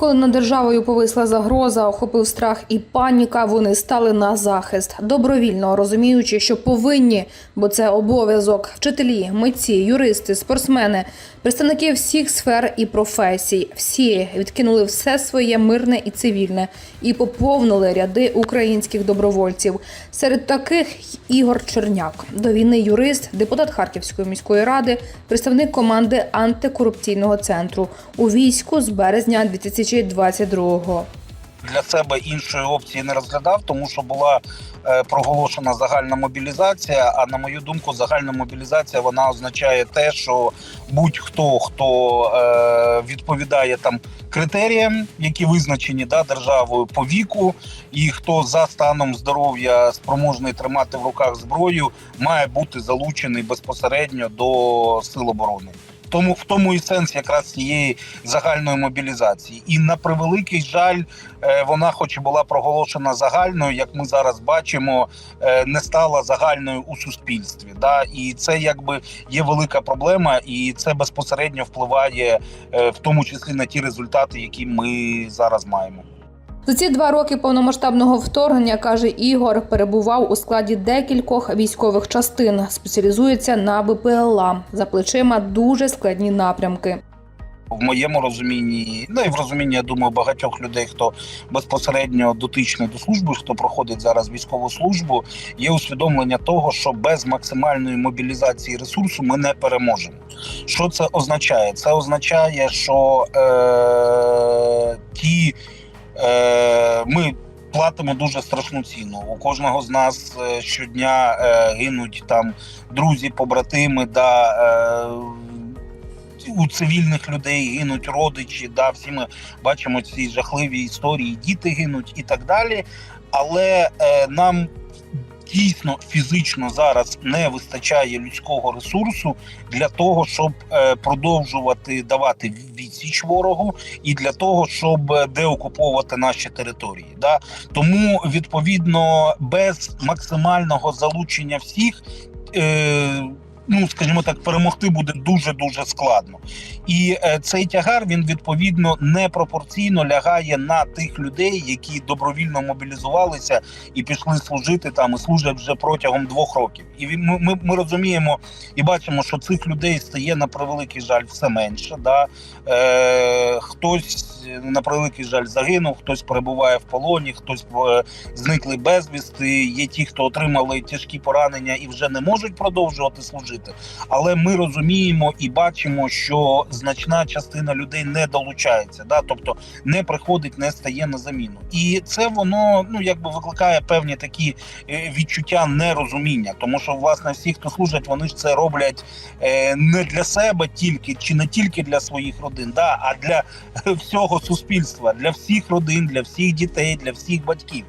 Коли над державою повисла загроза, охопив страх і паніка, вони стали на захист, добровільно розуміючи, що повинні, бо це обов'язок. Вчителі, митці, юристи, спортсмени, представники всіх сфер і професій. Всі відкинули все своє мирне і цивільне і поповнили ряди українських добровольців. Серед таких Ігор Черняк, до війни юрист, депутат Харківської міської ради, представник команди антикорупційного центру у війську з березня 2022-го. для себе іншої опції не розглядав, тому що була е, проголошена загальна мобілізація. А на мою думку, загальна мобілізація вона означає те, що будь-хто хто е, відповідає там критеріям, які визначені да, державою по віку, і хто за станом здоров'я спроможний тримати в руках зброю, має бути залучений безпосередньо до сил оборони. Тому в тому і сенс якраз цієї загальної мобілізації. І на превеликий жаль, е, вона, хоч і була проголошена загальною, як ми зараз бачимо, е, не стала загальною у суспільстві. Да? І це якби є велика проблема, і це безпосередньо впливає е, в тому числі на ті результати, які ми зараз маємо. За ці два роки повномасштабного вторгнення, каже Ігор, перебував у складі декількох військових частин, спеціалізується на БПЛА. За плечима дуже складні напрямки. В моєму розумінні, ну і в розумінні, я думаю, багатьох людей, хто безпосередньо дотичний до служби, хто проходить зараз військову службу, є усвідомлення того, що без максимальної мобілізації ресурсу ми не переможемо. Що це означає? Це означає, що е, ті ми. Платимо дуже страшну ціну. У кожного з нас е, щодня е, гинуть там друзі, побратими, да, е, у цивільних людей гинуть родичі. Да, всі ми бачимо ці жахливі історії, діти гинуть і так далі. Але е, нам дійсно фізично зараз не вистачає людського ресурсу для того, щоб е, продовжувати давати відсіч ворогу, і для того, щоб е, деокуповувати наші території. Да? Тому відповідно без максимального залучення всіх. Е, Ну, скажімо так, перемогти буде дуже дуже складно, і е, цей тягар він відповідно непропорційно лягає на тих людей, які добровільно мобілізувалися і пішли служити там і служать вже протягом двох років. І ми, ми, ми розуміємо і бачимо, що цих людей стає на превеликий жаль все менше. Да? Е, хтось на превеликий жаль загинув, хтось перебуває в полоні, хтось е, зникли безвісти. Є ті, хто отримали тяжкі поранення і вже не можуть продовжувати служити. Але ми розуміємо і бачимо, що значна частина людей не долучається, да, тобто не приходить, не стає на заміну, і це воно ну якби викликає певні такі е, відчуття нерозуміння, тому що власне всі, хто служать, вони ж це роблять е, не для себе тільки чи не тільки для своїх родин, да, а для всього суспільства, для всіх родин, для всіх дітей, для всіх батьків.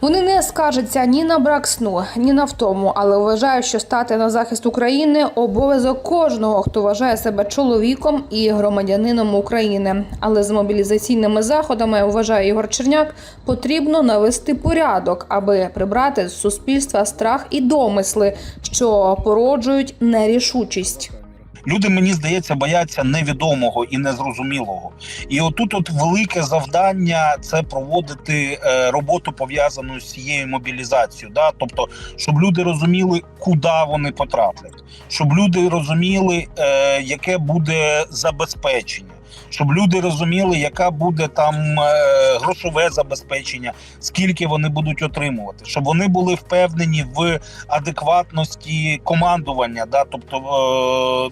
Вони не скаржаться ні на брак сну, ні на втому, але вважають, що стати на захист України обов'язок кожного, хто вважає себе чоловіком і громадянином України. Але з мобілізаційними заходами вважає Ігор Черняк, потрібно навести порядок, аби прибрати з суспільства страх і домисли, що породжують нерішучість. Люди, мені здається, бояться невідомого і незрозумілого. І отут от велике завдання це проводити е, роботу пов'язану з цією мобілізацією. Да? Тобто, щоб люди розуміли, куди вони потраплять, щоб люди розуміли, е, яке буде забезпечення. Щоб люди розуміли, яка буде там е, грошове забезпечення, скільки вони будуть отримувати, щоб вони були впевнені в адекватності командування, да, тобто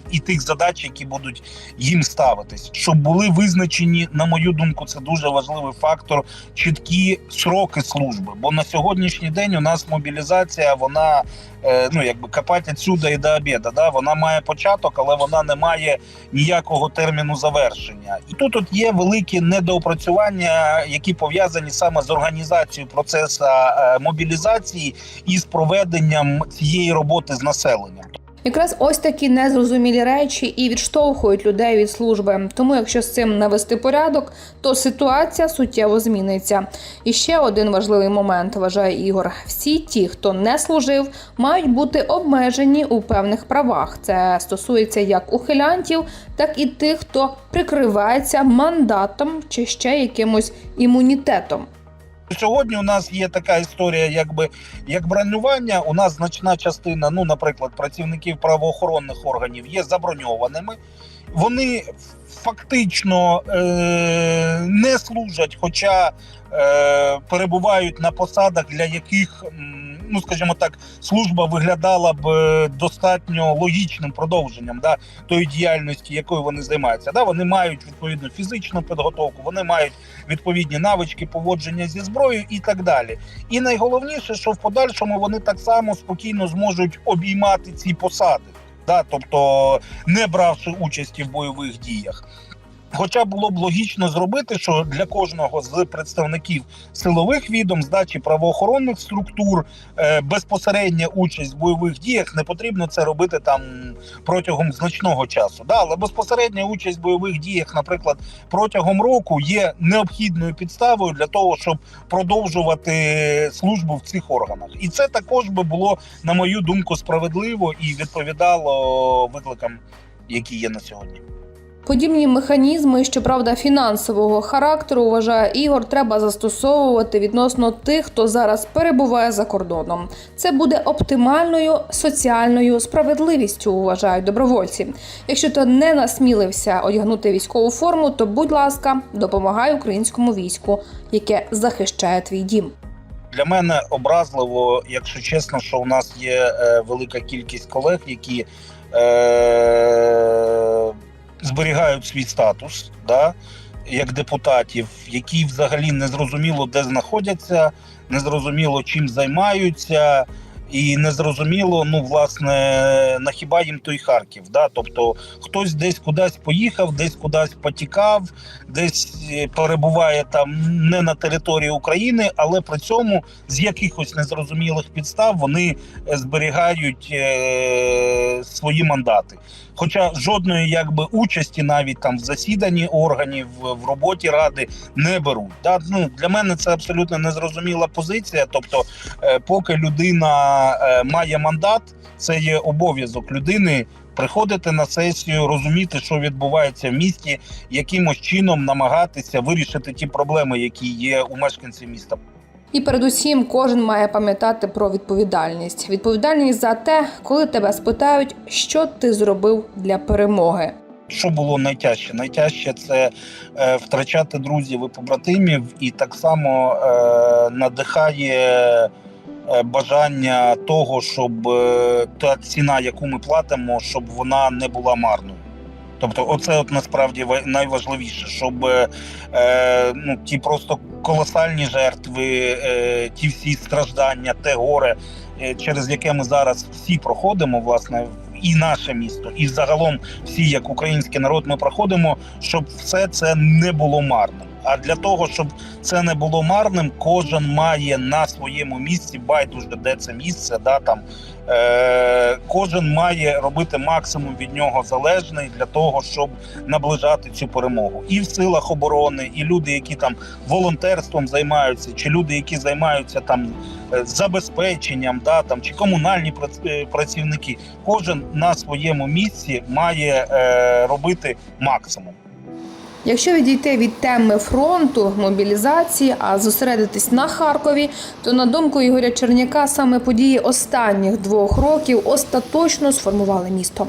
е, і тих задач, які будуть їм ставитись, щоб були визначені, на мою думку, це дуже важливий фактор. Чіткі сроки служби. Бо на сьогоднішній день у нас мобілізація, вона е, ну якби копати відсюди і до обіду. Да? Вона має початок, але вона не має ніякого терміну завершення. І тут от є великі недоопрацювання, які пов'язані саме з організацією процесу е, мобілізації і з проведенням цієї роботи з населенням. Якраз ось такі незрозумілі речі і відштовхують людей від служби. Тому, якщо з цим навести порядок, то ситуація суттєво зміниться. І ще один важливий момент вважає Ігор: всі ті, хто не служив, мають бути обмежені у певних правах. Це стосується як ухилянтів, так і тих, хто прикривається мандатом чи ще якимось імунітетом. Сьогодні у нас є така історія, якби як бронювання. У нас значна частина, ну, наприклад, працівників правоохоронних органів є заброньованими. Вони фактично е- не служать, хоча е- перебувають на посадах, для яких, м, ну скажімо так, служба виглядала б е, достатньо логічним продовженням да, тої діяльності, якою вони займаються. Да, вони мають відповідну фізичну підготовку, вони мають відповідні навички поводження зі зброєю і так далі. І найголовніше, що в подальшому вони так само спокійно зможуть обіймати ці посади, да, тобто не бравши участі в бойових діях. Хоча було б логічно зробити, що для кожного з представників силових відомств да, чи правоохоронних структур е, безпосередня участь в бойових діях не потрібно це робити там протягом значного часу. Да, але безпосередня участь в бойових діях, наприклад, протягом року є необхідною підставою для того, щоб продовжувати службу в цих органах. І це також би було, на мою думку, справедливо і відповідало викликам, які є на сьогодні. Подібні механізми, щоправда, фінансового характеру, вважає Ігор, треба застосовувати відносно тих, хто зараз перебуває за кордоном. Це буде оптимальною соціальною справедливістю, вважають добровольці. Якщо ти не насмілився одягнути військову форму, то будь ласка, допомагай українському війську, яке захищає твій дім. Для мене образливо, якщо чесно, що у нас є е, велика кількість колег, які е, зберігають свій статус да, як депутатів, які взагалі не зрозуміло де знаходяться, не зрозуміло чим займаються. І незрозуміло, ну власне, на хіба їм той Харків. Да? Тобто хтось десь кудись поїхав, десь кудись потікав, десь е, перебуває там не на території України, але при цьому з якихось незрозумілих підстав вони е, зберігають е, свої мандати. Хоча жодної якби участі навіть там в засіданні органів в роботі ради не беруть. Да? Ну, для мене це абсолютно незрозуміла позиція. Тобто, е, поки людина е, має мандат, це є обов'язок людини. Приходити на сесію, розуміти, що відбувається в місті, якимось чином намагатися вирішити ті проблеми, які є у мешканців міста. І передусім кожен має пам'ятати про відповідальність. Відповідальність за те, коли тебе спитають, що ти зробив для перемоги. Що було найтяжче? Найтяжче це е, втрачати друзів і побратимів, і так само е, надихає е, бажання того, щоб е, та ціна, яку ми платимо, щоб вона не була марною. Тобто, оце от насправді ва- найважливіше, щоб е, е, ну, ті просто колосальні жертви, е, ті всі страждання, те горе, е, через яке ми зараз всі проходимо, власне, і наше місто, і загалом всі, як український народ, ми проходимо, щоб все це не було марним. А для того, щоб це не було марним, кожен має на своєму місці, байдуже де це місце, да там е, кожен має робити максимум від нього залежний для того, щоб наближати цю перемогу. І в силах оборони, і люди, які там волонтерством займаються, чи люди, які займаються там е, забезпеченням, да там чи комунальні е, працівники, кожен на своєму місці має е, робити максимум. Якщо відійти від теми фронту, мобілізації, а зосередитись на Харкові, то на думку Ігоря Черняка саме події останніх двох років остаточно сформували місто.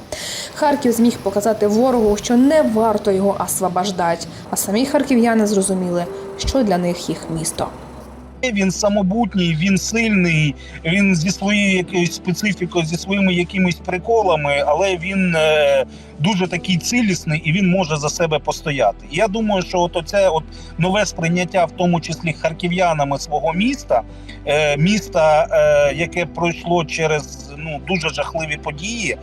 Харків зміг показати ворогу, що не варто його освобождати, а самі харків'яни зрозуміли, що для них їх місто. Він самобутній, він сильний, він зі своєю якоюсь специфікою, зі своїми якимись приколами, але він е, дуже такий цілісний і він може за себе постояти. Я думаю, що от оце от нове сприйняття, в тому числі харків'янами свого міста, е, міста, е, яке пройшло через ну дуже жахливі події.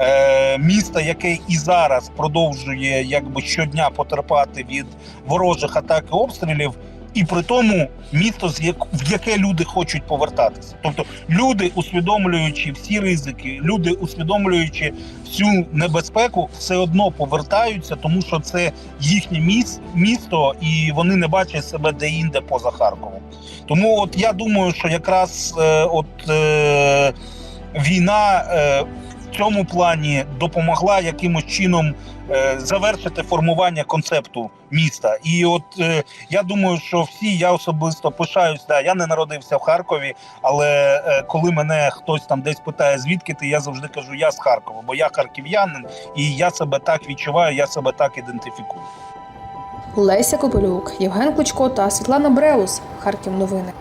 Е, міста, яке і зараз продовжує якби щодня потерпати від ворожих атак і обстрілів, і при тому місто, в яке люди хочуть повертатися. Тобто люди, усвідомлюючи всі ризики, люди усвідомлюючи всю небезпеку, все одно повертаються, тому що це їхнє міс- місто, і вони не бачать себе де-інде поза Харковом. Тому от я думаю, що якраз е, от е, війна е, в цьому плані допомогла якимось чином завершити формування концепту міста. І от е, я думаю, що всі я особисто пишаюсь. Да, я не народився в Харкові, але е, коли мене хтось там десь питає, звідки ти, я завжди кажу, я з Харкова, бо я харків'янин, і я себе так відчуваю, я себе так ідентифікую. Леся Копилюк, Євген Кличко та Світлана Бреус. Харків новини.